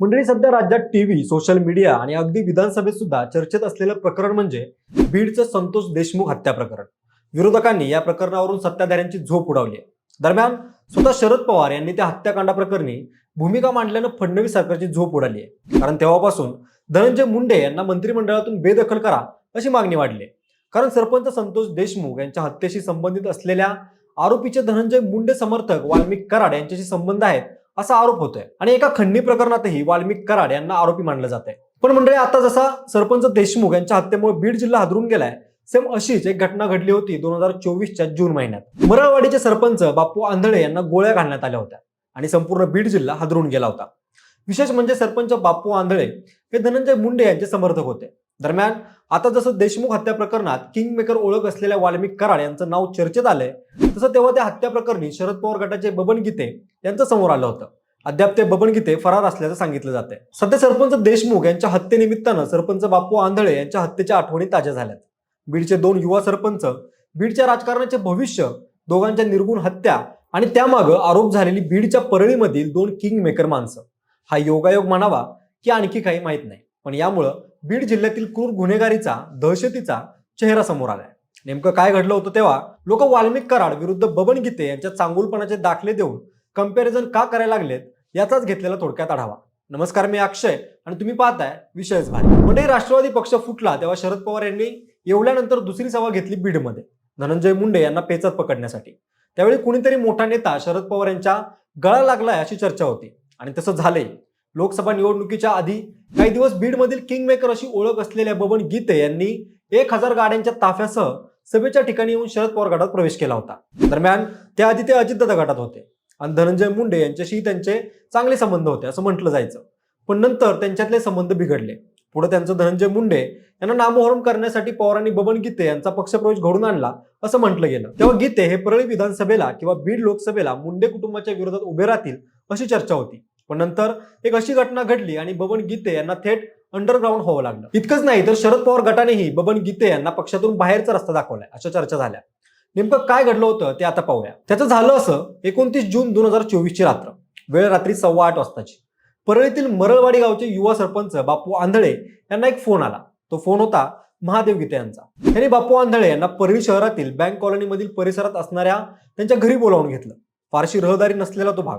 मंडळी सध्या राज्यात टीव्ही सोशल मीडिया आणि अगदी विधानसभेत सुद्धा चर्चेत असलेलं प्रकरण म्हणजे बीडचं संतोष देशमुख हत्या प्रकरण. विरोधकांनी या प्रकरणावरून सत्ताधाऱ्यांची झोप उडवली आहे. दरम्यान स्वतः शरद पवार यांनी त्या हत्याकांडाप्रकरणी भूमिका मांडल्यानं फडणवीस सरकारची झोप उडाली आहे. कारण तेव्हापासून धनंजय मुंडे यांना मंत्रिमंडळातून बेदखल करा अशी मागणी वाढली आहे. कारण सरपंच संतोष देशमुख यांच्या हत्येशी संबंधित असलेल्या आरोपीचे धनंजय मुंडे समर्थक वाल्मिक कराड यांच्याशी संबंध आहेत असा आरोप होतोय. आणि एका खंडणी प्रकरणातही वाल्मिक कराड यांना आरोपी मानलं जात आहे पण मंडळी आता जसा सरपंच देशमुख यांच्या हत्येमुळे बीड जिल्हा हादरून गेलाय सेम अशीच एक घटना घडली होती दोन हजार चोवीसच्या जून महिन्यात. मरळवाडीचे सरपंच बापू आंधळे यांना गोळ्या घालण्यात आल्या होत्या आणि संपूर्ण बीड जिल्हा हादरून गेला होता. विशेष म्हणजे सरपंच बापू आंधळे हे धनंजय मुंडे यांचे समर्थक होते. दरम्यान आता जसं देशमुख हत्या प्रकरणात किंग मेकर ओळख असलेल्या वाल्मिक कराड यांचं नाव चर्चेत आलंय तसं तेव्हा त्या हत्या प्रकरणी शरद पवार गटाचे बबन गीते यांचं समोर आलं होतं. अद्याप ते बबन गीते फरार असल्याचं सांगितलं जाते सध्या सरपंच देशमुख यांच्या हत्येनिमित्तानं सरपंच बापू आंधळे यांच्या हत्येच्या आठवणी ताज्या झाल्यात. बीडचे दोन युवा सरपंच बीडच्या राजकारणाचे भविष्य दोघांच्या निर्गुण हत्या आणि त्यामागं आरोप झालेली बीडच्या परळीमधील दोन किंग मेकर माणसं. हा योगायोग म्हणावा की आणखी काही माहीत नाही. पण यामुळं बीड जिल्ह्यातील क्रूर गुन्हेगारीचा दहशतीचा चेहरा समोर आलाय. नेमकं काय घडलं होतं तेव्हा लोक वाल्मिक कराड विरुद्ध बबन गीते यांच्या चांगुलपणाचे दाखले देऊन कंपॅरिझन का करायला लागलेत याचाच घेतलेला थोडक्यात आढावा. नमस्कार मी अक्षय आणि तुम्ही पाहताय विषयच भारी. म्हणजे राष्ट्रवादी पक्ष फुटला तेव्हा शरद पवार यांनी येवल्यानंतर दुसरी सभा घेतली बीडमध्ये धनंजय मुंडे यांना पेचत पकडण्यासाठी. त्यावेळी कुणीतरी मोठा नेता शरद पवार यांच्या गळा लागलाय अशी चर्चा होती. आणि तसं झालंय. लोकसभा निवडणुकीच्या आधी काही दिवस बीडमधील किंग मेकर अशी ओळख असलेल्या बबन गीते यांनी एक हजार गाड्यांच्या ताफ्यासह सभेच्या ठिकाणी येऊन शरद पवार गटात प्रवेश केला होता. दरम्यान त्याआधी ते अजितदादा गटात होते आणि धनंजय मुंडे यांच्याशी त्यांचे चांगले संबंध होते असं म्हटलं जायचं. पण नंतर त्यांच्यातले संबंध बिघडले. पुढे त्यांचं धनंजय मुंडे यांना नामोहरम करण्यासाठी पवारांनी बबन गीते यांचा पक्षप्रवेश घडून आणला असं म्हटलं गेलं. तेव्हा गीते हे परळी विधानसभेला किंवा बीड लोकसभेला मुंडे कुटुंबाच्या विरोधात उभे राहतील अशी चर्चा होती. पण नंतर एक अशी घटना घडली आणि बबन गीते यांना थेट अंडरग्राऊंड व्हावं लागलं. इतकंच नाही तर शरद पवार गटानेही बबन गीते यांना पक्षातून बाहेरचा रस्ता दाखवलाय अशा चर्चा झाल्या. नेमकं काय घडलं होतं ते आता पाहूया. त्याचं झालं असं एकोणतीस जून दोन हजार चोवीसची रात्र वेळ रात्री सव्वा आठ वाजताची. परळीतील मरळवाडी गावचे युवा सरपंच बापू आंधळे यांना एक फोन आला. तो फोन होता महादेव गीते यांचा. त्यांनी बापू आंधळे यांना परळी शहरातील बँक कॉलनीमधील परिसरात असणाऱ्या त्यांच्या घरी बोलावून घेतलं. फारशी रहदारी नसलेला तो भाग.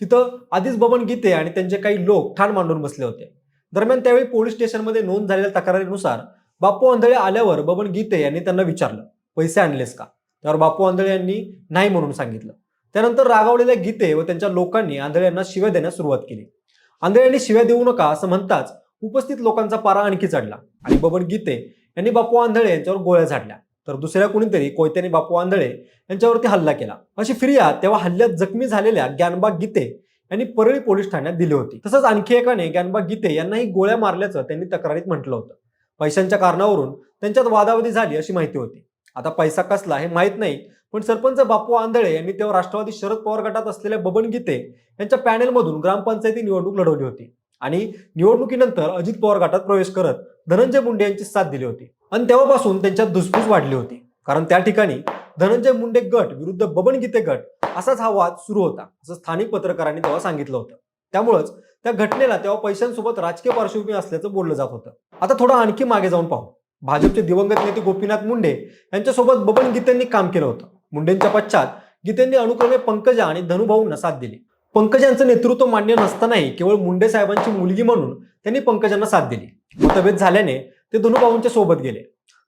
तिथं आधीच बबन गीते आणि त्यांचे काही लोक ठाण मांडून बसले होते. दरम्यान त्यावेळी पोलीस स्टेशनमध्ये नोंद झालेल्या तक्रारीनुसार बापू आंधळे आल्यावर बबन गीते यांनी त्यांना विचारलं पैसे आणलेस का? त्यावर बापू आंधळे यांनी नाही म्हणून सांगितलं. त्यानंतर रागावलेल्या गीते व त्यांच्या लोकांनी आंधळे यांना शिव्या देण्यास सुरुवात केली. आंधळे यांनी शिव्या देऊ नका असं म्हणताच उपस्थित लोकांचा पारा आणखी चढला आणि बबन गीते यांनी बापू आंधळे यांच्यावर गोळ्या झाडल्या. तर दुसऱ्या कुणीतरी कोयत्याने बापू आंधळे यांच्यावरती हल्ला केला. अशी फिर्याद तेव्हा हल्ल्यात जखमी झालेल्या ज्ञानबाग गीते यांनी परळी पोलीस ठाण्यात दिली होती. तसंच आणखी एकाने ज्ञानबाग गीते यांनाही गोळ्या मारल्याचं त्यांनी तक्रारीत म्हटलं होतं. पैशांच्या कारणावरून त्यांच्यात वादावादी झाली अशी माहिती होती. आता पैसा कसला हे माहीत नाही पण सरपंच बापू आंधळे यांनी तेव्हा राष्ट्रवादी शरद पवार गटात असलेल्या बबन गीते यांच्या पॅनेलमधून ग्रामपंचायती निवडणूक लढवली होती. आणि निवडणुकीनंतर अजित पवार गटात प्रवेश करत धनंजय मुंडे यांची साथ दिली होती. आणि तेव्हापासून त्यांच्यात धुसफूस वाढली होती. कारण त्या ठिकाणी धनंजय मुंडे गट विरुद्ध बबन गीते गट असाच हा वाद सुरू होता असं स्थानिक पत्रकारांनी तेव्हा सांगितलं होतं. त्यामुळंच त्या घटनेला तेव्हा पैशांसोबत राजकीय पार्श्वभूमी असल्याचं बोललं जात होतं. आता थोडं आणखी मागे जाऊन पाहू. भाजपचे दिवंगत नेते गोपीनाथ मुंडे यांच्यासोबत बबन गीतेंनी काम केलं होतं. मुंडेंच्या पश्चात गीतेंनी अनुक्रमे पंकजा आणि धनुभाऊंना साथ दिली. पंकजांचं नेतृत्व मान्य नसतानाही केवळ मुंडे साहेबांची मुलगी म्हणून त्यांनी पंकजांना साथ दिली. मतभेद झाल्याने ते धनुभाऊंच्या सोबत गेले.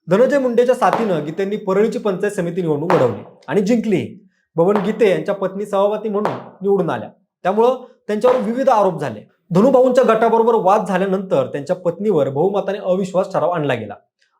धनंजय मुंडेच्या साथीनं गीतेंनी परळीची पंचायत समिती निवडणूक लढवली आणि जिंकली. बबन गीते यांच्या पत्नी सभापती म्हणून निवडून आल्या. त्यामुळं त्यांच्यावर विविध आरोप झाले. धनुभाऊंच्या गटाबरोबर वाद झाल्यानंतर त्यांच्या पत्नीवर बहुमताने अविश्वास ठराव आणला गेला.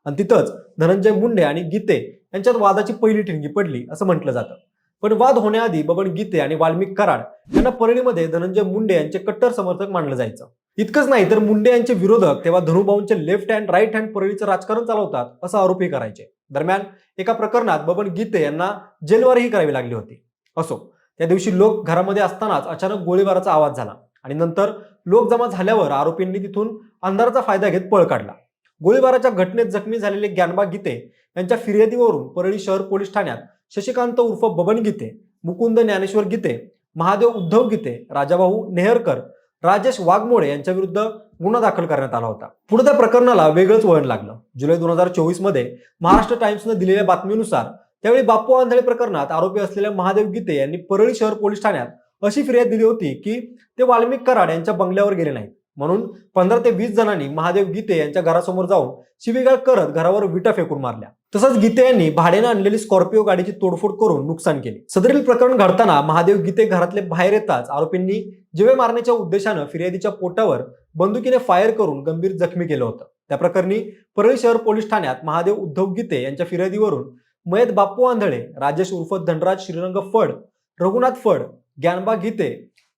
आणि तिथंच धनंजय मुंडे आणि गीते यांच्यात वादाची पहिली ठिणगी पडली असं म्हटलं जातं. पण वाद होण्याआधी बबन गीते आणि वाल्मिक कराड यांना परळीमध्ये धनंजय मुंडे यांचे कट्टर समर्थक मानलं जायचं. इतकंच नाही तर मुंडे यांचे विरोधक तेव्हा धनुभाऊंचे लेफ्ट हँड राईट हँड परळीचं राजकारण चालवतात असं आरोपही करायचे. दरम्यान एका प्रकरणात बबन गीते यांना जेलवारही करावी लागली होती. असो त्या दिवशी लोक घरामध्ये असतानाच अचानक गोळीबाराचा आवाज झाला आणि नंतर लोक जमा झाल्यावर आरोपींनी तिथून अंधाराचा फायदा घेत पळ काढला. गोळीबाराच्या घटनेत जखमी झालेले ज्ञानबा गीते यांच्या फिर्यादीवरून परळी शहर पोलीस ठाण्यात शशिकांत उर्फ बबन गीते मुकुंद ज्ञानेश्वर गीते महादेव उद्धव गीते राजाभाऊ नेहरकर राजेश वाघमोडे यांच्या विरुद्ध गुन्हा दाखल करण्यात आला होता. पुढे त्या प्रकरणाला वेगळंच वळण लागलं. जुलै दोन हजार चोवीसमध्ये महाराष्ट्र टाइम्सनं दिलेल्या बातमीनुसार त्यावेळी बापू आंधळे प्रकरणात आरोपी असलेल्या महादेव गीते यांनी परळी शहर पोलीस ठाण्यात अशी फिर्याद दिली होती की ते वाल्मिक कराड यांच्या बंगल्यावर गेले नाहीत. म्हणून पंधरा ते वीस जणांनी महादेव गीते यांच्या घरासमोर जाऊन शिवीगाळ करत घरावर विटा फेकून मारल्या. तसंच गीते यांनी भाड्याने आणलेली स्कॉर्पिओ गाडीची तोडफोड करून नुकसान केले. सदरील प्रकरण घडताना महादेव गीते घरातले बाहेर येताच आरोपींनी जिवे मारण्याच्या उद्देशानं फिर्यादीच्या पोटावर बंदुकीने फायर करून गंभीर जखमी केलं होतं. त्या प्रकरणी परळी शहर पोलीस ठाण्यात महादेव उद्धव गीते यांच्या फिर्यादीवरून मयत बाप्पू आंधळे राजेश उर्फ धनराज श्रीरंग फड रघुनाथ फड ज्ञानबा गीते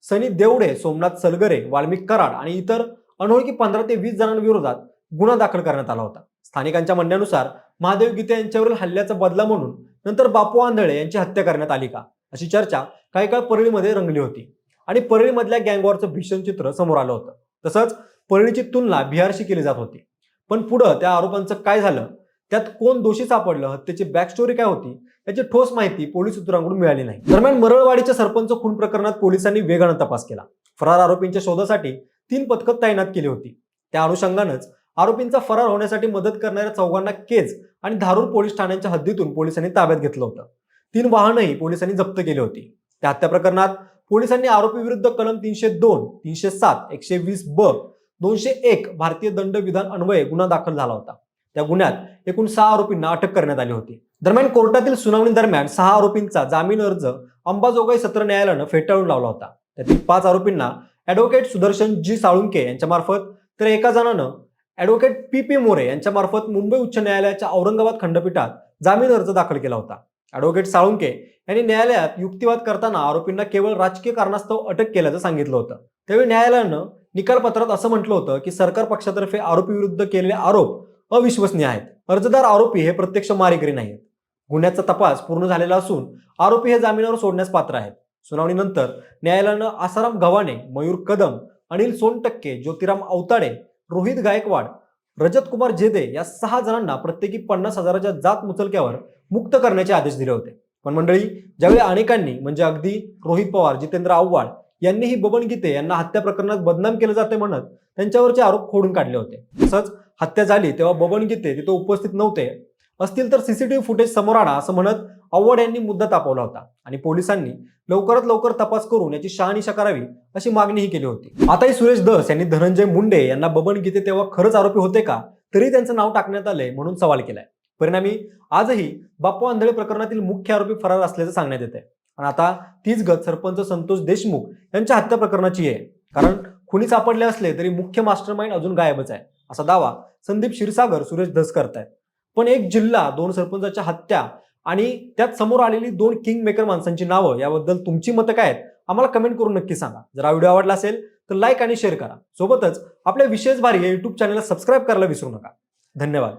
सनी देवडे सोमनाथ सलगरे वाल्मिक कराड आणि इतर अनोळखी पंधरा ते वीस जणांविरोधात गुन्हा दाखल करण्यात आला होता. स्थानिकांच्या म्हणण्यानुसार महादेव गीते यांच्यावरील हल्ल्याचा बदला म्हणून नंतर बापू आंधळे यांची हत्या करण्यात आली का? अशी चर्चा काही काळ परळीमध्ये रंगली होती. आणि परळीमधल्या गँगवॉरचं भीषण चित्र समोर आलं होतं. तसंच परळीची तुलना बिहारशी केली जात होती. पण पुढं त्या आरोपांचं काय झालं? त्यात कोण दोषी सापडलं? हत्येची बॅकस्टोरी काय होती? याची ठोस माहिती पोलीस सूत्रांकडून मिळाली नाही. दरम्यान मरळवाडीच्या सरपंच खून प्रकरणात पोलिसांनी वेगानं तपास केला. फरार आरोपींच्या शोधासाठी तीन पथकं तैनात केली होती. त्या अनुषंगानंच आरोपींचा फरार होण्यासाठी मदत करणाऱ्या चौघांना केज आणि धारूर पोलीस ठाण्यांच्या हद्दीतून पोलिसांनी ताब्यात घेतलं होतं. तीन वाहनही पोलिसांनी जप्त केली होती. त्या हत्या प्रकरणात पोलिसांनी आरोपी विरुद्ध कलम तीनशे दोन तीनशे सात एकशे वीस ब दोनशे एक भारतीय दंड विधान अन्वये गुन्हा दाखल झाला होता. त्या गुन्ह्यात एकूण सहा आरोपींना अटक करण्यात आली होती. दरम्यान कोर्टातील सुनावणी दरम्यान सहा आरोपींचा जामीन अर्ज अंबाजोगाई सत्र न्यायालयानं फेटाळून लावला होता. त्यातील पाच आरोपींना ऍडव्होकेट सुदर्शन जी साळुंके यांच्या मार्फत तर एका जणानं ॲडव्होकेट पी पी मोरे यांच्यामार्फत मुंबई उच्च न्यायालयाच्या औरंगाबाद खंडपीठात जामीन अर्ज दाखल केला होता. ऍडव्होकेट साळुंके यांनी न्यायालयात युक्तिवाद करताना आरोपींना केवळ राजकीय कारणास्तव अटक केल्याचं सांगितलं होतं. त्यावेळी न्यायालयानं निकालपत्रात असं म्हटलं होतं की सरकार पक्षातर्फे आरोपीविरुद्ध केलेले आरोप अविश्वसनीय आहेत. अर्जदार आरोपी हे प्रत्यक्ष मारेकरी नाहीत. गुन्ह्याचा तपास पूर्ण झालेला असून आरोपी हे जामिनावर सोडण्यास पात्र आहेत. सुनावणीनंतर न्यायालयानं आसाराम गव्हाणे मयूर कदम अनिल सोनटक्के ज्योतिराम अवताडे रोहित गायकवाड रजत कुमार जेदे या सहा जणांना प्रत्येकी पन्नास हजाराच्या जात मुचलक्यावर मुक्त करण्याचे आदेश दिले होते. पण मंडळी ज्यावेळी अनेकांनी म्हणजे अगदी रोहित पवार जितेंद्र आव्हाड यांनीही बबन गीते यांना हत्या प्रकरणात बदनाम केलं जाते म्हणत त्यांच्यावरचे आरोप खोडून काढले होते. तसंच हत्या झाली तेव्हा बबन गीते तिथे उपस्थित नव्हते. असतील तर सीसीटीव्ही फुटेज समोर आणा असं म्हणत आव्हाड यांनी मुद्दा तापवला होता आणि पोलिसांनी लवकरात लवकर तपास करून याची शहानिशा करावी अशी मागणीही केली होती. आताही सुरेश दस यांनी धनंजय मुंडे यांना बबन गीते तेव्हा खरंच आरोपी होते का? तरी त्यांचं नाव टाकण्यात आलंय म्हणून सवाल केलाय. परिणामी आजही बाप्पा आंधळे प्रकरणातील मुख्य आरोपी फरार असल्याचं सांगण्यात येते आणि आता तीच गत सरपंच संतोष देशमुख यांच्या हत्या प्रकरणाची आहे. कारण खुनी सापडले असले तरी मुख्य मास्टर माइंड अजून गायबच आहे असा दावा संदीप क्षीरसागर सुरेश धस करतायत. पण एक जिल्हा दोन सरपंचाच्या हत्या आणि त्यात समोर आलेली दोन किंग मेकर माणसांची नावं याबद्दल तुमची मतं काय आहेत आम्हाला कमेंट करून नक्की सांगा. जर हा व्हिडिओ आवडला असेल तर लाईक आणि शेअर करा. सोबतच आपल्या विशेष भारी या युट्यूब चॅनलला सबस्क्राईब करायला विसरू नका. धन्यवाद.